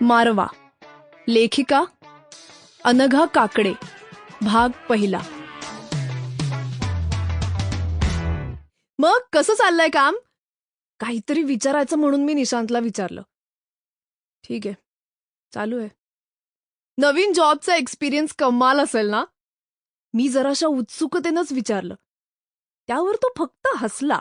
मारवा. लेखिका अनघा काकडे भाग पहिला. मग कसं चाललंय काम? काहीतरी विचारायचं म्हणून मी निशांतला विचारलं. ठीक आहे चालू आहे. नवीन जॉबचा एक्सपिरियन्स कमाल असेल ना? मी जराशा उत्सुकतेनंच विचारलं. त्यावर तो फक्त हसला.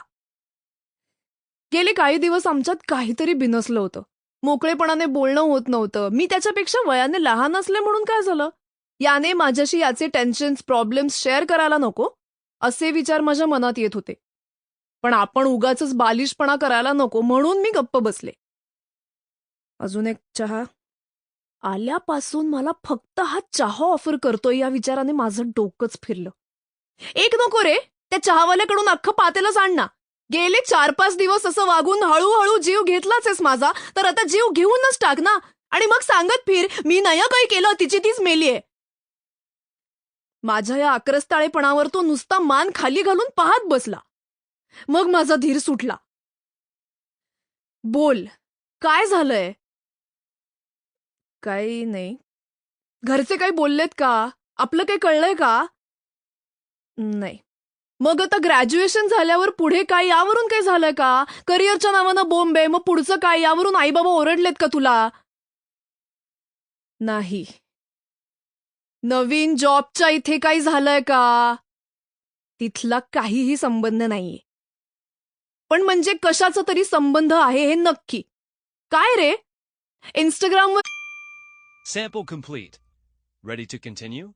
गेले काही दिवस आमच्यात काहीतरी बिनसलं होतं. मोकळेपणाने बोलणं होत नव्हतं. मी त्याच्यापेक्षा वयाने लहान असले म्हणून काय झालं? याने माझ्याशी याचे टेन्शन्स प्रॉब्लेम्स शेअर करायला नको. असे विचार माझ्या मनात येत होते. पण आपण उगाच बालिशपणा करायला नको म्हणून मी गप्प बसले. अजून एक चहा? आल्यापासून मला फक्त हा चहा ऑफर करतोय या विचाराने माझं डोकंच फिरलं. एक नको रे! त्या चहावाल्याकडून अख्खं पातेलंच आण ना. गेले चार पाच दिवस असं वागून हळूहळू जीव घेतलाच आहेस माझा तर आता जीव घेऊनच टाक ना. आणि मग सांगत फिर मी नय काही केलं तिची तीच मेलीये माझ्या या आक्रस्ताळेपणावर तो नुसता मान खाली घालून पाहत बसला. मग माझा धीर सुटला. बोल काय झालंय? काही नाही. घरचे काही बोललेत का? आपलं काही कळलंय का? नाही. मग आता ग्रॅज्युएशन झाल्यावर पुढे काय? यावरून काय झालंय का? करिअरच्या नावानं बॉम्बे मग पुढचं काय? यावरून आई बाबा ओरडलेत का तुला? नाही. नवीन जॉबच्या इथे काही झालंय का? तिथला काहीही संबंध नाहीये. पण म्हणजे कशाचा तरी संबंध आहे हे नक्की. काय रे? इंस्टाग्रामवर Sample complete. Ready to continue?